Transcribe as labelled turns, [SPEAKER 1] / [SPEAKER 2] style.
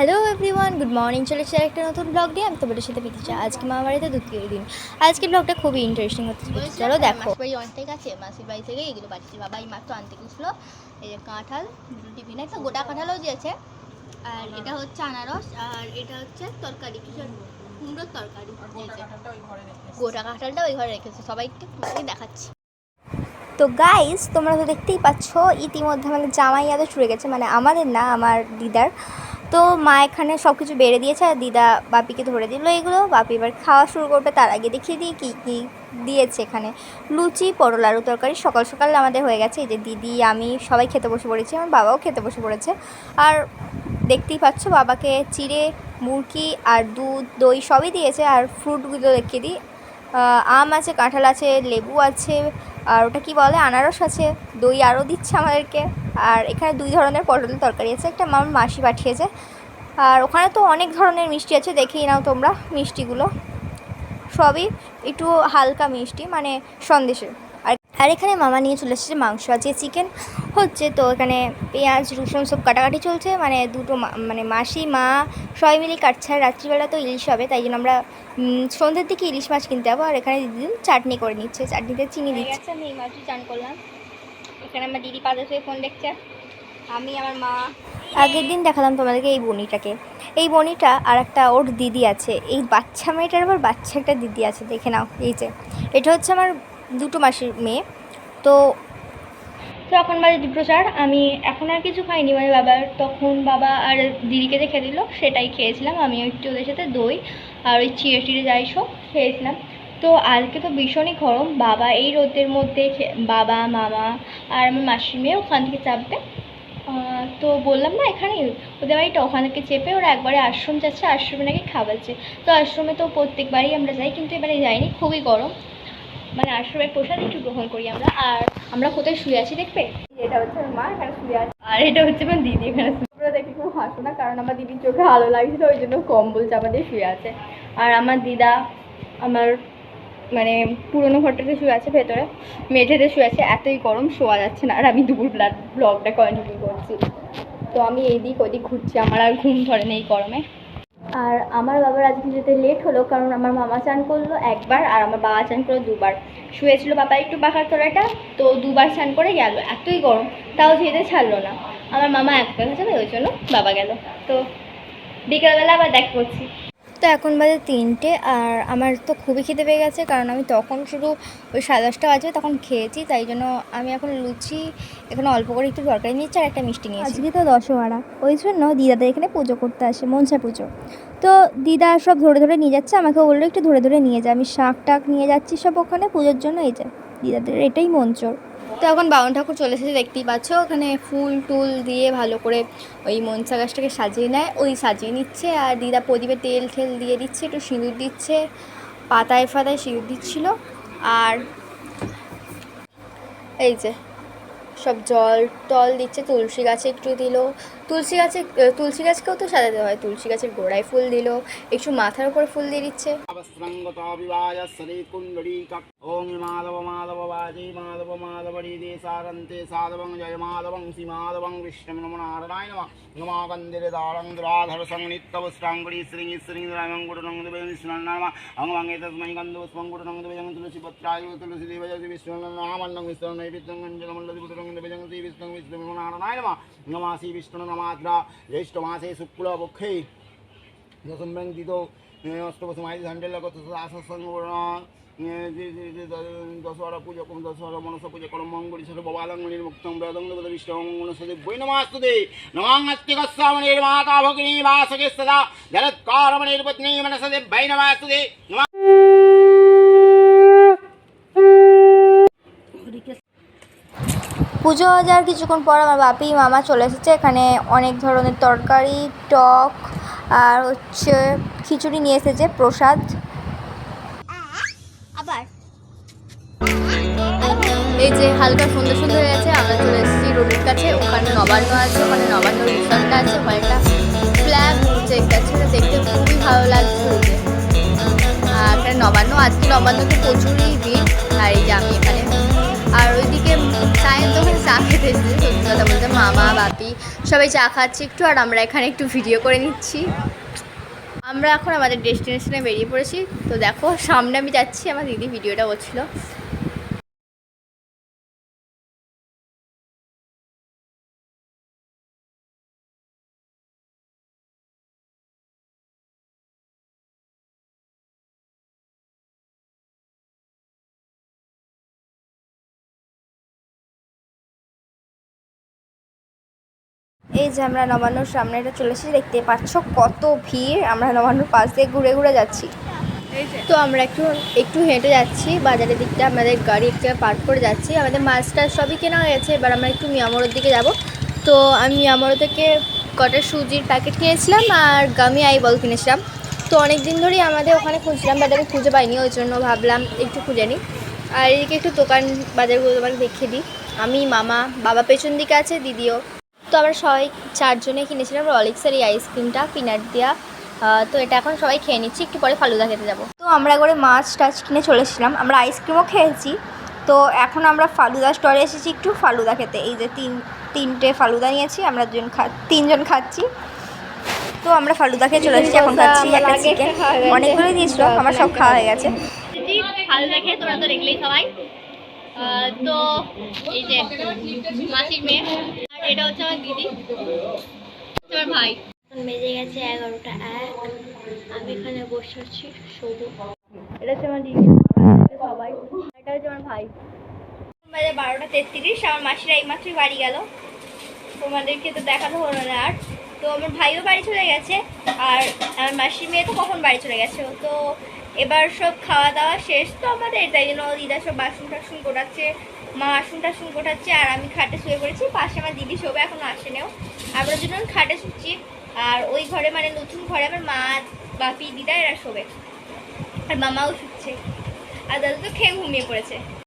[SPEAKER 1] Hello everyone good morning চলে এসেছে একটা নতুন ব্লগ নিয়ে আমি তোমাদের সাথে পিছিয়ে আজকে মামা বাড়িতে দ্বিতীয় দিন। আজকে ব্লগটা খুবই ইন্টারেস্টিং হচ্ছে চলো দেখো।
[SPEAKER 2] বাড়ি অনেকটাই কাছে মাসির বাড়ি থেকে এগুলো পাঠিয়েছে বাবা এই মাত্র আনতে গেছিল। এই যে কাঁঠাল দুটো টিফিনে একটা গোটা কাঁঠালও দিয়েছে। আর এটা হচ্ছে আনারস আর এটা হচ্ছে তরকারি কিসের কুমড়োর তরকারি গোটা কাঁঠালটা ওই ঘরে রেখেছে। সবাইকে দেখাচ্ছি।
[SPEAKER 1] তো গাইস তোমরা তো দেখতেই পাচ্ছ ইতিমধ্যে আমাদের জামাই আদৌ ছুড়ে গেছে। মানে আমাদের না আমার দিদার। তো মা এখানে সব কিছু বেড়ে দিয়েছে, আর দিদা বাপিকে ধরে দিল এগুলো। বাপি এবার খাওয়া শুরু করবে, তার আগে দেখিয়ে দিই কী কী দিয়েছে এখানে। লুচি পটল আলু তরকারি, সকাল সকাল আমাদের হয়ে গেছে। এই যে দিদি, আমি সবাই খেতে বসে পড়েছি, আমার বাবাও খেতে বসে পড়েছে। আর দেখতেই পাচ্ছ, বাবাকে চিড়ে মুরকি আর দুধ, দই সবই দিয়েছে। আর ফ্রুটগুলো দেখিয়ে দিই। আম আছে, কাঁঠাল আছে, লেবু আছে আর ওটা কি বলে? আনারস আছে, দই আরও দিচ্ছে আমাদেরকে। আর এখানে দুই ধরনের পটলের তরকারি আছে, একটা আমার মাসি পাঠিয়েছে। আর ওখানে তো অনেক ধরনের মিষ্টি আছে, দেখেই নাও তোমরা মিষ্টিগুলো। সবই একটু হালকা মিষ্টি মানে সন্দেশের। আর এখানে মামা নিয়ে চলে এসেছে মাংস আজকে চিকেন হচ্ছে তো এখানে পেঁয়াজ রসুন সব কাটাকাটি চলছে। মানে দুটো মা- মানে মাসি মা সবাই মিলে কাটছে। আর রাত্রিবেলা তো ইলিশ হবে তাই জন্য আমরা সন্ধ্যের দিকে ইলিশ মাছ কিনতে যাব। আর এখানে দিদি চাটনি করে নিচ্ছে চাটনিতে চিনি দিচ্ছে। আমি এই মাছটি চান করলাম। এখানে আমার দিদি পাশে শুয়ে ফোন দেখছে। আমি আমার মা। আগের দিন দেখালাম তোমাদেরকে এই বনিটাকে। এই বনিটা আর একটা ওর দিদি আছে। এই বাচ্চা মেয়েটার আবার বাচ্চা একটা দিদি আছে দেখে নাও এই যে। এটা হচ্ছে আমার দুটো মাসের মেয়ে। তো তো এখন বাজে দুটো চার, আমি এখন আর কিছু খাইনি। মানে বাবার তখন বাবা আর দিদিকে যে খেয়ে দিল, সেটাই খেয়েছিলাম। আমিও একটু ওদের সাথে দই আর ওই চিড়ে টিড়ে যাই সব খেয়েছিলাম। তো আজকে তো ভীষণই গরম। বাবা এই রোদের মধ্যে বাবা, মামা আর আমার মাসি মেয়ে ওখান থেকে চাপবে। তো বললাম, না এখানে ওদের বাড়িটা ওখান থেকে চেপে ওরা একবারে আশ্রম যাচ্ছে, আশ্রমে নাকি খাওয়াচ্ছে তো আশ্রমে তো প্রত্যেকবারই আমরা যাই, কিন্তু এবারে যাইনি। খুবই গরম। মানে আশ্রমের প্রসাদ একটু গ্রহণ করি আমরা। আর আমরা কোথায় শুয়ে আছি দেখবে? এটা হচ্ছে আমার মা এখানে শুয়ে আছে। আর এটা হচ্ছে আমার দিদি এখানে তোমরা দেখে খুব হাসো না কারণ আমার দিদির চোখে আলো লাগছিল ওই জন্য কম্বল চাপা দিয়ে শুয়ে আছে। আর আমার দিদা আমার মানে পুরোনো ঘরটাতে শুয়ে আছে ভেতরে মেঝেতে শুয়ে আছে এতই গরম শোয়া যাচ্ছে না। আর আমি দুপুরবেলা ব্লগটা কন্টিনিউ করছি। তো আমি এই দিক ওদিক ঘুরছি আমার আর ঘুম ধরে নেই গরমে। আর আমার বাবার আজকে যেতে লেট হলো কারণ আমার মামা চান করল একবার আর আমার বাবা চান করল দুবার। শুয়েছিল বাবা একটু পাখার তলাটা, তো দুবার চান করে গেল। এতই গরম, তাও যেতে ছাড়লো না। আমার মামা এক কথা যাবে ওই জন্য বাবা গেল। তো বিকেলবেলা আবার দেখা করছি। তো এখন বাজে তিনটে আর আমার তো খুবই খেতে পেয়ে গেছে কারণ আমি তখন শুধু ওই দশটা বাজে তখন খেয়েছি, তাই জন্য আমি এখন লুচি এখানে অল্প করে একটু তরকারি নিয়েছি আর একটা মিষ্টি নিয়েছি। আজকে তো দশহরা, ওই জন্য দিদাদের এখানে পুজো করতে আসে, মনসা পুজো। তো দিদা সব ধরে ধরে নিয়ে যাচ্ছে আমাকে বলল একটু ধরে ধরে নিয়ে যা, আমি শাক টাক নিয়ে যাচ্ছি সব ওখানে পুজোর জন্য, এই যে, দিদাদের এটাই মঞ্চর। তো এখন বাউন ঠাকুর চলে এসেছে, দেখতেই পাচ্ছ। ওখানে ফুল টুল দিয়ে ভালো করে ওই মনসা গাছটাকে সাজিয়ে নেয়। ওই সাজিয়ে নিচ্ছে আর দিদা প্রদীপে তেল ঠেল দিয়ে দিচ্ছে, একটু সিঁদুর দিচ্ছে, পাতায় ফাতায় সিঁদুর দিচ্ছিল। আর এই যে সব জল টল দিচ্ছে, তুলসী গাছে একটু দিল। তুলসী গাছে, তুলসী গাছকেও তো সাজাতে হয়, তুলসী গাছের গোড়ায় ফুল দিল, একটু মাথার উপরে ফুল দিয়ে দিচ্ছে।
[SPEAKER 3] ওং মাধব মাধব বাজে মাধব মাধব হৃদে সারন্তে সাধবং জয় মাধবং শ্রী মাধবং বিষ্ণু নম নারায়ণ নমা গন্ধেরে দারং দ্রাধর সংনিত্যবস্ত্রাঙ্গুড়ি শ্রী শ্রী রামং গুরুং দেবে বিষ্ণুনাম অং অঙ্গে তস্মৈ গন্ধপুষ্পং গুরুং দেবে জং তুলসী পত্রায় তুলসী দেব শ্রী বিষ্ণুনামান্নং বিষ্ণু নৈবিত্যং গঞ্জলমল্লদি পুত্রং দেবে জং শ্রী বিষ্ণু বিষ্ণু নম নারায়ণ নমা শ্রী বিষ্ণু নমাদ্রা জ্যৈষ্ঠ মাসে শুক্ল পক্ষে দশম ব্যঙ্গিত অষ্টপশমায় ঝান্ডেল কত আসসং দশহরা পুজো, কম দশহরা, মনসা পুজো, করম মঙ্গলি সর ববালঙ্গলির মুক্তং বেদং দেবদ বিষ্ণু মনসদে বৈ নমাস্তুতে নমাঙ্গস্তি গস্বামনির মাতা ভগিনী বাসকে সদা জলৎকারমণির পত্নী মনসদে বৈ নমাস্তুতে
[SPEAKER 1] পুজো যাওয়ার কিছুক্ষণ পর আমার বাপি মামা চলে এসেছে। এখানে অনেক ধরনের তরকারি, টক, আর হচ্ছে খিচুড়ি নিয়ে এসেছে প্রসাদ।
[SPEAKER 2] এই যে হালকা সুন্দর সুন্দর হয়ে গেছে, আমরা চলে এসেছি রোডের কাছে। ওখানে নবান্ন আছে, ওখানে নবান্ন রিসর্টটা আছে, ওখানে একটা ফ্ল্যাগ উঠছে গেছে দেখতে খুবই ভালো লাগছে আর এখানে নবান্ন, আজকে নবান্নতে প্রচুরই ভিড়, আর এই যে আমি এখানে। আর ওইদিকে চায়ের দোকানে চা খেতে এসেছি, সত্যি কথা বলতে মামা, বাপি, সবাই চা খাচ্ছে একটু, আর আমরা এখানে একটু ভিডিও করে নিচ্ছি। আমরা এখন আমাদের ডেস্টিনেশনে বেরিয়ে পড়েছি। তো দেখো, সামনে আমি যাচ্ছি, আমার দিদি ভিডিওটা করছিল
[SPEAKER 1] এই যে আমরা নবান্নর সামনেটা চলে এসেছি দেখতে পাচ্ছ কত ভিড়। আমরা নবান্নর পাশ দিয়ে ঘুরে ঘুরে যাচ্ছি।
[SPEAKER 2] তো আমরা একটু একটু হেঁটে যাচ্ছি, বাজারের দিকটা আমাদের গাড়ি একটা পার্ক করে যাচ্ছি। আমাদের মাছটা সবই কেনা হয়ে গেছে, এবার আমরা একটু মিয়ামোড়ের দিকে যাব। তো আমি মিয়ামোড়ো থেকে কটা সুজির প্যাকেট কিনেছিলাম আর গামি আই বল কিনেছিলাম। তো অনেক দিন ধরেই আমাদের ওখানে খুঁজছিলাম বাট আমি খুঁজে পাইনি, ওই জন্য ভাবলাম একটু খুঁজে নিই। আর এদিকে একটু দোকান, বাজারগুলো তোমাকে দেখিয়ে দিই। আমি, মামা, বাবা পেছন দিকে আছে, দিদিও। তো আমরা সবাই চারজনে কিনেছিলাম রলিক্সের এই আইসক্রিমটা পিনাট দেওয়া তো এটা এখন সবাই খেয়ে নিচ্ছি একটু পরে ফালুদা খেতে যাব।
[SPEAKER 1] তো আমরা করে মাছ টাছ কিনে চলে এসেছিলাম। আমরা আইসক্রিমও খেয়েছি। তো এখন আমরা ফালুদা স্টলে এসেছি একটু ফালুদা খেতে। এই যে তিন তিনটে ফালুদা নিয়েছি আমরা দুজন খা তিনজন খাচ্ছি। তো আমরা ফালুদা খেয়ে চলে এসেছি। এখন খাচ্ছি একটা চিকেন অনেকগুলোই দিয়েছিল আমার সব খাওয়া হয়ে গেছে।
[SPEAKER 2] দেখে তোমরা তো দেখলেই সবাই। তো এই যে মাসির মেয়ে। এটা হচ্ছে আমার দিদি। তোমার ভাই।
[SPEAKER 4] বেজে গেছে এগারোটা এক। আমি এখানে বসে আছি শুধু।
[SPEAKER 2] এটা হচ্ছে আমার দিদি সবাই। আর এটা হচ্ছে আমার ভাই।
[SPEAKER 1] বাজে বারোটা তেত্রিশ আমার মাসিরা এইমাত্রই বাড়ি গেল। তোমাদেরকে তো দেখানো হলো না আর। তো আমার ভাইও বাড়ি চলে গেছে আর আমার মাসির মেয়ে তো কখন বাড়ি চলে গেছে? তো এবার সব খাওয়া দাওয়া শেষ, তো আমাদের তাই জন্য দিদা সব বাসন টাসন গোটাচ্ছে, মা আসন টাসন গোটাচ্ছে, আর আমি খাটে শুয়ে পড়েছি, পাশে আমার দিদি শোবে, এখনও আসেনেও আমরা দুজন খাটে শুচ্ছি, আর ওই ঘরে মানে নতুন ঘরে আমার মা, বাপি, দিদা, এরা শোবে। আর মামাও শুচ্ছে। আর দাদা তো খেয়ে ঘুমিয়ে পড়েছে।